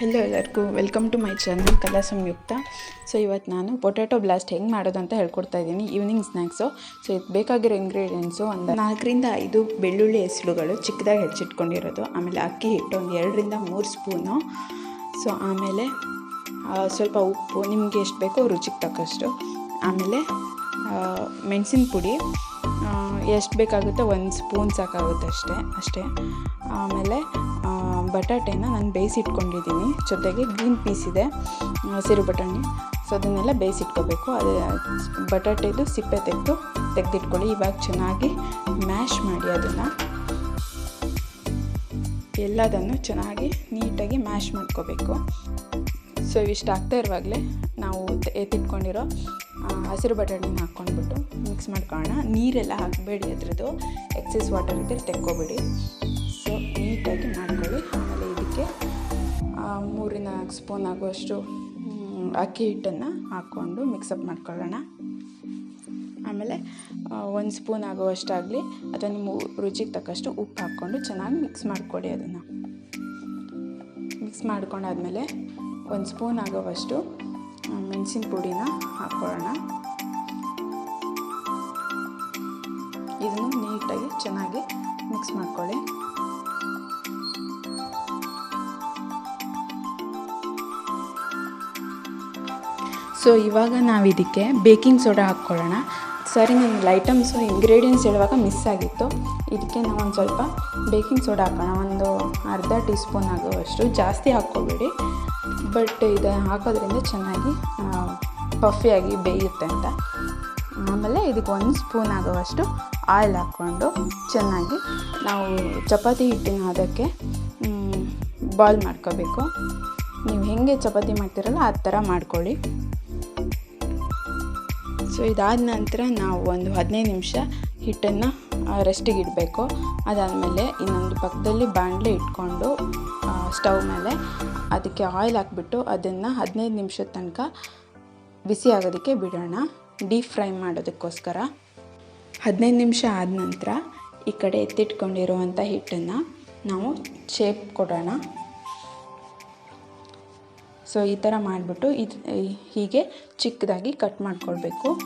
Hello ಎಲ್ಲರಿಗೂ welcome to my channel ಕಲಾ ಸಂಯುಕ್ತ. So ಇವತ್ತು ನಾನು ಪೊಟ್ಯಾಟೊ ಬ್ಲಾಸ್ಟ್ ಹೆಂಗೆ ಮಾಡೋದು ಅಂತ ಹೇಳ್ಕೊಡ್ತಾ ಇದ್ದೀನಿ. ಈವ್ನಿಂಗ್ ಸ್ನ್ಯಾಕ್ಸು ಸೊ ಇದು ಬೇಕಾಗಿರೋ ಇಂಗ್ರೀಡಿಯೆಂಟ್ಸು ಒಂದು ನಾಲ್ಕರಿಂದ ಐದು ಬೆಳ್ಳುಳ್ಳಿ ಹೆಸರುಗಳು ಚಿಕ್ಕದಾಗಿ ಹೆಚ್ಚಿಟ್ಕೊಂಡಿರೋದು. ಆಮೇಲೆ ಅಕ್ಕಿ ಹಿಟ್ಟು ಒಂದು ಎರಡರಿಂದ ಮೂರು ಸ್ಪೂನು. ಸೊ ಆಮೇಲೆ ಸ್ವಲ್ಪ ಉಪ್ಪು, ನಿಮಗೆ ಎಷ್ಟು ಬೇಕೋ ರುಚಿಗೆ ತಕ್ಕಷ್ಟು. ಆಮೇಲೆ ಮೆಣಸಿನ ಪುಡಿ ಎಷ್ಟು ಬೇಕಾಗುತ್ತೋ ಒಂದು ಸ್ಪೂನ್ ಸಾಕಾಗುತ್ತೆ ಅಷ್ಟೇ. ಅಷ್ಟೇ ಆಮೇಲೆ ಬಟಾಟೆನ ನಾನು ಬೇಯಿಸಿಟ್ಕೊಂಡಿದ್ದೀನಿ. ಜೊತೆಗೆ ಗ್ರೀನ್ ಪೀಸ್ ಇದೆ ಹಸಿರು ಬಟಾಣಿ. ಸೊ, ಅದನ್ನೆಲ್ಲ ಬೇಯಿಸಿಟ್ಕೋಬೇಕು. ಅದು ಬಟಾಟೆದು ಸಿಪ್ಪೆ ತೆಗೆದು ತೆಗೆದಿಟ್ಕೊಳ್ಳಿ. ಇವಾಗ ಚೆನ್ನಾಗಿ ಮ್ಯಾಶ್ ಮಾಡಿ ಅದನ್ನು. ಎಲ್ಲದನ್ನು ಚೆನ್ನಾಗಿ ನೀಟಾಗಿ ಮ್ಯಾಶ್ ಮಾಡ್ಕೋಬೇಕು. ಸೊ, ಇವಿಷ್ಟು ಆಗ್ತಾ ಇರುವಾಗಲೇ ನಾವು ಎತ್ತಿಟ್ಕೊಂಡಿರೋ ಹಸಿರು ಬಟಾಣಿನ ಹಾಕ್ಕೊಂಡ್ಬಿಟ್ಟು ಮಿಕ್ಸ್ ಮಾಡ್ಕೊಳ್ಳೋಣ. ನೀರೆಲ್ಲ ಹಾಕಬೇಡಿ ಅದರದ್ದು. ಎಕ್ಸೆಸ್ ವಾಟರ್ ಇದ್ದರೆ ತೆಕ್ಕೋಬೇಡಿ. ಸೊ ನೀಟಾಗಿ ಮಾಡ್ಕೊಳ್ಳಿ. ಆಮೇಲೆ ಇದಕ್ಕೆ ಮೂರಿನ ನಾಲ್ಕು ಸ್ಪೂನ್ ಆಗುವಷ್ಟು ಅಕ್ಕಿ ಹಿಟ್ಟನ್ನು ಹಾಕ್ಕೊಂಡು ಮಿಕ್ಸಪ್ ಮಾಡ್ಕೊಳ್ಳೋಣ. ಆಮೇಲೆ ಒಂದು ಸ್ಪೂನ್ ಆಗುವಷ್ಟಾಗಲಿ ಅಥವಾ ನಿಮ್ಮ ರುಚಿಗೆ ತಕ್ಕಷ್ಟು ಉಪ್ಪು ಹಾಕ್ಕೊಂಡು ಚೆನ್ನಾಗಿ ಮಿಕ್ಸ್ ಮಾಡ್ಕೊಳ್ಳಿ ಅದನ್ನು. ಮಿಕ್ಸ್ ಮಾಡ್ಕೊಂಡಾದ್ಮೇಲೆ ಒಂದು ಸ್ಪೂನ್ ಆಗೋವಷ್ಟು ಮೆಣಸಿನ ಪುಡಿನ ಹಾಕ್ಕೊಳ್ಳೋಣ. ಇದನ್ನು ನೀಟಾಗಿ ಚೆನ್ನಾಗಿ ಮಿಕ್ಸ್ ಮಾಡ್ಕೊಳ್ಳಿ. ಸೊ ಇವಾಗ ನಾವು ಇದಕ್ಕೆ ಬೇಕಿಂಗ್ ಸೋಡಾ ಹಾಕ್ಕೊಳ್ಳೋಣ. ಸರಿ ನನ್ನ ಐಟಮ್ಸು ಇಂಗ್ರೀಡಿಯೆಂಟ್ಸ್ ಹೇಳುವಾಗ ಮಿಸ್ ಆಗಿತ್ತು. ಇದಕ್ಕೆ ನಾವು ಒಂದು ಸ್ವಲ್ಪ ಬೇಕಿಂಗ್ ಸೋಡಾ ಹಾಕೋಣ. ಒಂದು ಅರ್ಧ ಟೀ ಸ್ಪೂನ್ ಆಗುವಷ್ಟು. ಜಾಸ್ತಿ ಹಾಕ್ಕೋಬೇಡಿ. ಬಟ್ ಇದು ಹಾಕೋದ್ರಿಂದ ಚೆನ್ನಾಗಿ ಪಫಿಯಾಗಿ ಬೇಯುತ್ತೆ ಅಂತ. ಆಮೇಲೆ ಇದಕ್ಕೆ ಒಂದು ಸ್ಪೂನ್ ಆಗುವಷ್ಟು ಆಯಿಲ್ ಹಾಕ್ಕೊಂಡು ಚೆನ್ನಾಗಿ ನಾವು ಚಪಾತಿ ಹಿಟ್ಟಿನ ಅದಕ್ಕೆ ಬಾಲ್ ಮಾಡ್ಕೋಬೇಕು. ನೀವು ಹೇಗೆ ಚಪಾತಿ ಮಾಡ್ತೀರಲ್ಲ, ಆ ಥರ ಮಾಡ್ಕೊಳ್ಳಿ. ಸೊ ಇದಾದ ನಂತರ ನಾವು ಒಂದು ಹದಿನೈದು ನಿಮಿಷ ಹಿಟ್ಟನ್ನು ರೆಸ್ಟಿಗೆ ಇಡಬೇಕು. ಅದಾದಮೇಲೆ ಇನ್ನೊಂದು ಪಕ್ಕದಲ್ಲಿ ಬಾಣಲೆ ಇಟ್ಕೊಂಡು ಸ್ಟವ್ ಮೇಲೆ ಅದಕ್ಕೆ ಆಯಿಲ್ ಹಾಕ್ಬಿಟ್ಟು ಅದನ್ನು ಹದಿನೈದು ನಿಮಿಷದ ತನಕ ಬಿಸಿ ಆಗೋದಕ್ಕೆ ಬಿಡೋಣ. ಡೀಪ್ ಫ್ರೈ ಮಾಡೋದಕ್ಕೋಸ್ಕರ. ಹದಿನೈದು ನಿಮಿಷ ಆದ ನಂತರ ಈ ಕಡೆ ಎತ್ತಿಟ್ಕೊಂಡಿರುವಂಥ ಹಿಟ್ಟನ್ನು ನಾವು ಶೇಪ್ ಕೊಡೋಣ. ಸೊ, ಈ ಥರ ಮಾಡಿಬಿಟ್ಟು ಇದು ಹೀಗೆ ಚಿಕ್ಕದಾಗಿ ಕಟ್ ಮಾಡ್ಕೊಳ್ಬೇಕು.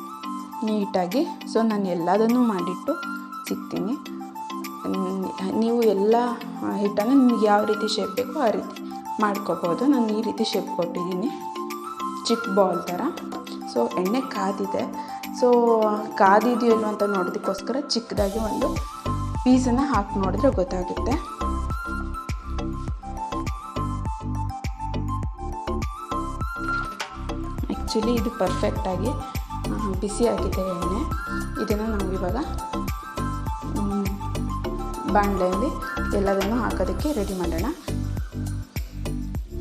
ನೀಟಾಗಿ. ಸೊ, ನಾನು ಎಲ್ಲದನ್ನು ಮಾಡಿಟ್ಟು ಸಿಗ್ತೀನಿ. ನೀವು ಎಲ್ಲ ಹಿಟ್ಟನ್ನು ನಿಮ್ಗೆ ಯಾವ ರೀತಿ ಶೇಪ್ ಬೇಕೋ ಆ ರೀತಿ ಮಾಡ್ಕೋಬೋದು. ನಾನು ಈ ರೀತಿ ಶೇಪ್ ಕೊಟ್ಟಿದ್ದೀನಿ. ಚಿಕ್ಕ ಬಾಲ್ ಥರ. ಸೊ, ಎಣ್ಣೆ ಕಾದಿದೆ. ಸೊ, ಕಾದಿದೆಯೋ ಅಂತ ನೋಡೋದಕ್ಕೋಸ್ಕರ ಚಿಕ್ಕದಾಗಿ ಒಂದು ಪೀಸನ್ನು ಹಾಕಿ ನೋಡಿದ್ರೆ ಗೊತ್ತಾಗುತ್ತೆ. ಆ್ಯಕ್ಚುಲಿ ಇದು ಪರ್ಫೆಕ್ಟಾಗಿ ಬಿಸಿಯಾಗಿದೆ ಎಣ್ಣೆ. ಇದನ್ನು ನಾವು ಇವಾಗ ಬಾಣಲೆಯಲ್ಲಿ ಎಲ್ಲದನ್ನು ಹಾಕೋದಕ್ಕೆ ರೆಡಿ ಮಾಡೋಣ.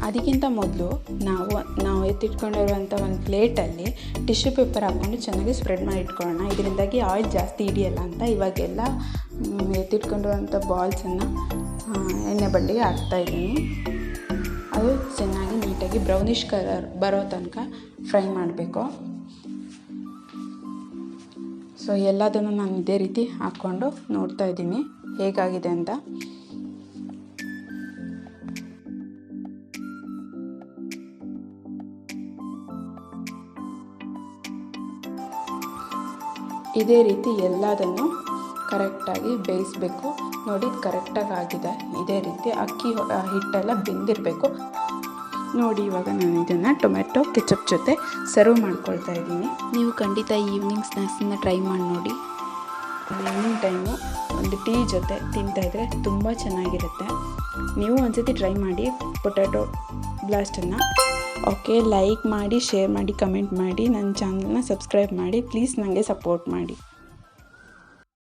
ಅದಕ್ಕಿಂತ ಮೊದಲು ನಾವು ನಾವು ಎತ್ತಿಟ್ಕೊಂಡಿರುವಂಥ ಒಂದು ಪ್ಲೇಟಲ್ಲಿ ಟಿಶ್ಯೂ ಪೇಪರ್ ಹಾಕ್ಕೊಂಡು ಚೆನ್ನಾಗಿ ಸ್ಪ್ರೆಡ್ ಮಾಡಿ ಇಟ್ಕೊಳ್ಳೋಣ. ಇದರಿಂದಾಗಿ ಆಯಿಲ್ ಜಾಸ್ತಿ ಹಿಡಿಯಲ್ಲ ಅಂತ ಇವಾಗೆಲ್ಲ ಎತ್ತಿಟ್ಕೊಂಡಿರುವಂಥ ಬಾಲ್ಸನ್ನು ಎಣ್ಣೆ ಬಂಡಿಗೆ ಹಾಕ್ತಾಯಿದ್ದೀನಿ ಅದು ಚೆನ್ನಾಗಿ ನೀಟಾಗಿ ಬ್ರೌನಿಷ್ ಕಲರ್ ಬರೋ ತನಕ ಫ್ರೈ ಮಾಡಬೇಕು. ಸೊ ಎಲ್ಲದನ್ನು ನಾನು ಇದೇ ರೀತಿ ಹಾಕ್ಕೊಂಡು ನೋಡ್ತಾ ಇದ್ದೀನಿ. ಹೇಗಾಗಿದೆ ಅಂತ. ಇದೇ ರೀತಿ ಎಲ್ಲದನ್ನು ಕರೆಕ್ಟಾಗಿ ಬೇಯಿಸಬೇಕು. ನೋಡಿ ಕರೆಕ್ಟಾಗಿ ಆಗಿದೆ ಇದೇ ರೀತಿ ಅಕ್ಕಿ ಹಿಟ್ಟೆಲ್ಲ ಬೆಂದಿರಬೇಕು. ನೋಡಿ ಇವಾಗ ನಾನು ಇದನ್ನು ಟೊಮೆಟೊ ಕೆಚಪ್ ಜೊತೆ ಸರ್ವ್ ಮಾಡ್ಕೊಳ್ತಾ ಇದ್ದೀನಿ. ನೀವು ಖಂಡಿತ ಈವ್ನಿಂಗ್ ಸ್ನ್ಯಾಕ್ಸನ್ನು ಟ್ರೈ ಮಾಡಿ ನೋಡಿ. ಈವ್ನಿಂಗ್ ಟೈಮು ಒಂದು ಟೀ ಜೊತೆ ತಿಂತಾಯಿದ್ರೆ ತುಂಬ ಚೆನ್ನಾಗಿರುತ್ತೆ. ನೀವು ಒಂದ್ಸತಿ ಟ್ರೈ ಮಾಡಿ ಪೊಟ್ಯಾಟೊ ಬ್ಲಾಸ್ಟನ್ನು. ಓಕೆ ಲೈಕ್ ಮಾಡಿ ಶೇರ್ ಮಾಡಿ ಕಮೆಂಟ್ ಮಾಡಿ ನನ್ನ ಚಾನಲ್ನ ಸಬ್ಸ್ಕ್ರೈಬ್ ಮಾಡಿ ಪ್ಲೀಸ್ ನನಗೆ ಸಪೋರ್ಟ್ ಮಾಡಿ.